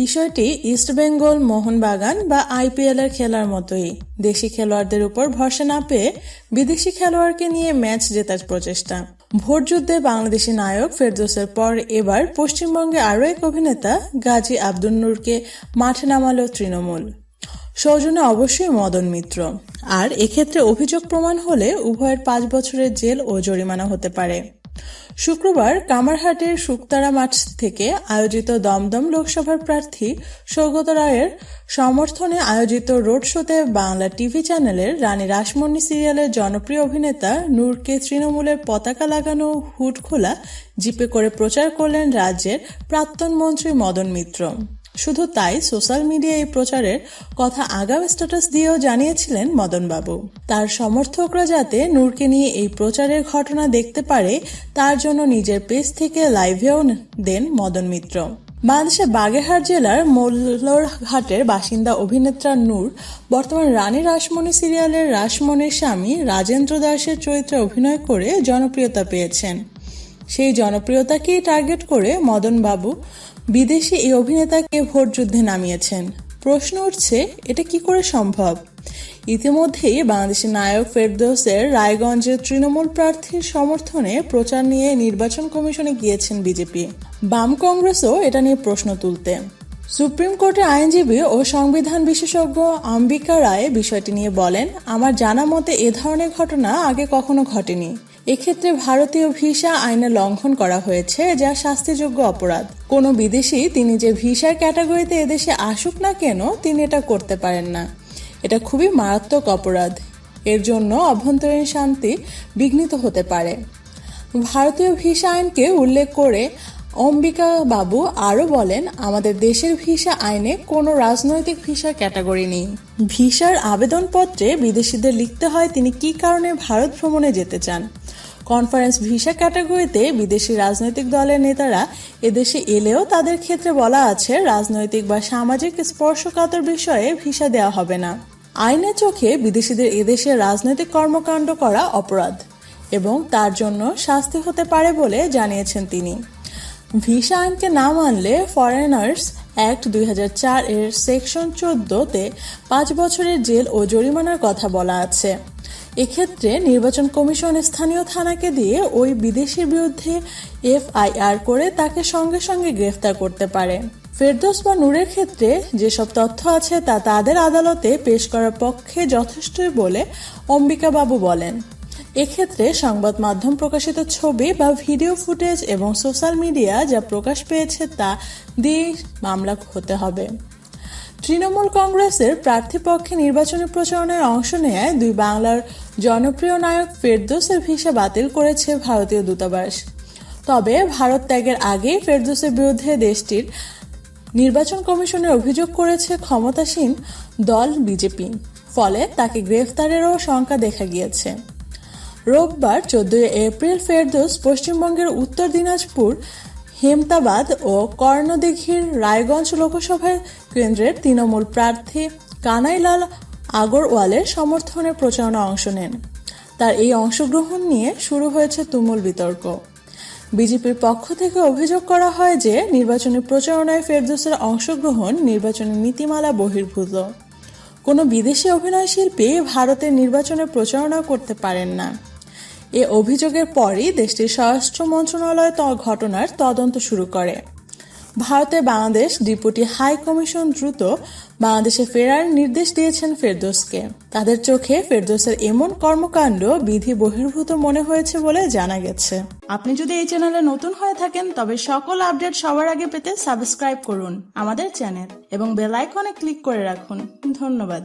বিষয়টি ইস্টবেঙ্গল মোহনবাগান বা আইপিএল এর খেলার মতোই। দেশি খেলোয়াড়দের উপর ভরসা না পেয়ে বিদেশি খেলোয়াড়কে নিয়ে ম্যাচ জেতার প্রচেষ্টা। ভোটযুদ্ধে বাংলাদেশি নায়ক ফেরদৌসের পর এবার পশ্চিমবঙ্গে আরও এক অভিনেতা, গাজী আব্দুল নূরকে মাঠে নামালো তৃণমূল। সৌজন্যে অবশ্যই মদন মিত্র। আর এক্ষেত্রে অভিযোগ প্রমাণ হলে উভয়ের পাঁচ বছরের জেল ও জরিমানা হতে পারে। শুক্রবার কামারহাটের শুকতারা মাঠ থেকে আয়োজিত দমদম লোকসভার প্রার্থী সৌগত রায়ের সমর্থনে আয়োজিত রোড শোতে বাংলা টিভি চ্যানেলের রানী রাসমণি সিরিয়ালের জনপ্রিয় অভিনেতা নূরকে তৃণমূলের পতাকা লাগানো হুড খোলা জিপে করে প্রচার করলেন রাজ্যের প্রাক্তন মন্ত্রী মদন মিত্র। শুধু তাই সোশ্যাল মিডিয়ায় এই প্রচারের কথা আগাম স্ট্যাটাস দিয়েও জানিয়েছিলেন মদনবাবু। তার সমর্থকরা যাতে নূরকে নিয়ে এই প্রচারের ঘটনা দেখতে পারে, তার জন্য নিজের পেজ থেকে লাইভেও দেন মদন মিত্র। বাংলাদেশের বাগেরহাট জেলার মোল্লরঘাটের বাসিন্দা অভিনেত্রা নূর, বর্তমান রানী রাসমণি সিরিয়ালের রাসমণির স্বামী রাজেন্দ্র দাসের চরিত্রে অভিনয় করে জনপ্রিয়তা পেয়েছেন। সেই জনপ্রিয়তাকেই টার্গেট করে মদনবাবু বিদেশি এই অভিনেতাকে ভোট যুদ্ধে নামিয়েছেন। প্রশ্ন উঠছে, এটা কি করে সম্ভব? ইতিমধ্যেই বাংলাদেশের নায়ক ফেরদৌসের রায়গঞ্জের তৃণমূল প্রার্থীর সমর্থনে প্রচার নিয়ে নির্বাচন কমিশনে গিয়েছেন বিজেপি। বাম কংগ্রেসও এটা নিয়ে প্রশ্ন তুলতে। সুপ্রিম কোর্টের আইনজীবী ও সংবিধান বিশেষজ্ঞ অম্বিকা রায় বিষয়টি নিয়ে বলেন, আমার জানা মতে এ ধরনের ঘটনা আগে কখনো ঘটেনি। এক্ষেত্রে ভারতীয় ভিসা আইনে লঙ্ঘন করা হয়েছে, যা শাস্তিযোগ্য অপরাধ। কোনো বিদেশি তিনি যে ভিসার ক্যাটাগরিতে এদেশে আসুক না কেন, তিনি এটা করতে পারেন না। এটা খুবই মারাত্মক অপরাধ। এর জন্য অভ্যন্তরীণ শান্তি বিঘ্নিত হতে পারে। ভারতীয় ভিসা আইনকে উল্লেখ করে অম্বিকা বাবু আরও বলেন, আমাদের দেশের ভিসা আইনে কোনো রাজনৈতিক ভিসার ক্যাটাগরি নেই। ভিসার আবেদনপত্রে বিদেশিদের লিখতে হয় তিনি কী কারণে ভারত ভ্রমণে যেতে চান। কনফারেন্স ভিসা ক্যাটাগরিতে বিদেশি রাজনৈতিক দলের নেতারা এদেশে এলেও তাদের ক্ষেত্রে বলা আছে, রাজনৈতিক বা সামাজিক স্পর্শকাতর বিষয়ে ভিসা দেওয়া হবে না। আইনের চোখে বিদেশিদের এদেশে রাজনৈতিক কর্মকাণ্ড করা অপরাধ এবং তার জন্য শাস্তি হতে পারে বলে জানিয়েছেন তিনি। ভিসা আইনকে না মানলে ফরেনার্স অ্যাক্ট দুই হাজার চার এর সেকশন চোদ্দতে পাঁচ বছরের জেল ও জরিমানার কথা বলা আছে। এক্ষেত্রে নির্বাচন কমিশন স্থানীয় থানাকে দিয়ে ওই বিদেশির বিরুদ্ধে এফআইআর করে তাকে সঙ্গে সঙ্গে গ্রেফতার করতে পারে। ফেরদোস বা নূরের ক্ষেত্রে যেসব তথ্য আছে তা তাদের আদালতে পেশ করার পক্ষে যথেষ্টই বলে অম্বিকা বাবু বলেন। এক্ষেত্রে সংবাদ মাধ্যম প্রকাশিত ছবি বা ভিডিও ফুটেজ এবং সোশ্যাল মিডিয়া যা প্রকাশ পেয়েছে তা দিয়ে মামলা হতে হবে। তৃণমূল কংগ্রেসের প্রার্থীপক্ষে নির্বাচনী প্রচারণায় অংশ নেয় দুই বাংলার জনপ্রিয় নায়ক ফেরদোসের ভিসা বাতিল করেছে ভারতীয় দূতাবাস। তবে ভারত ত্যাগের আগেই ফেরদোসের বিরুদ্ধে দেশটির নির্বাচন কমিশনের অভিযোগ করেছে ক্ষমতাসীন দল বিজেপি, ফলে তাকে গ্রেফতারেরও শঙ্কা দেখা গিয়েছে। রোববার চোদ্দই এপ্রিল ফেরদৌস পশ্চিমবঙ্গের উত্তর দিনাজপুর হেমতাবাদ ও কর্ণদিঘির রায়গঞ্জ লোকসভা কেন্দ্রের তৃণমূল প্রার্থী কানাইলাল আগরওয়ালের সমর্থনে প্রচারণা অংশ নেন। তার এই অংশগ্রহণ নিয়ে শুরু হয়েছে তুমুল বিতর্ক। বিজেপির পক্ষ থেকে অভিযোগ করা হয় যে, নির্বাচনী প্রচারণায় ফেরদৌসের অংশগ্রহণ নির্বাচনী নীতিমালা বহির্ভূত। কোনো বিদেশি অভিনয় শিল্পী ভারতের নির্বাচনে প্রচারণা করতে পারেন না। এ অভিযোগের পরই দেশটির স্বরাষ্ট্র মন্ত্রণালয় ঘটনার তদন্ত শুরু করে। ভারতে বাংলাদেশ ডেপুটি হাই কমিশন দ্রুত বাংলাদেশে ফেরার নির্দেশ দিয়েছেন ফেরদৌসকে। তাদের চোখে ফেরদৌসের এমন কর্মকাণ্ড বিধি বহির্ভূত মনে হয়েছে বলে জানা গেছে। আপনি যদি এই চ্যানেলে নতুন হয়ে থাকেন, তবে সকল আপডেট সবার আগে পেতে সাবস্ক্রাইব করুন আমাদের চ্যানেল এবং বেল আইকনে ক্লিক করে রাখুন। ধন্যবাদ।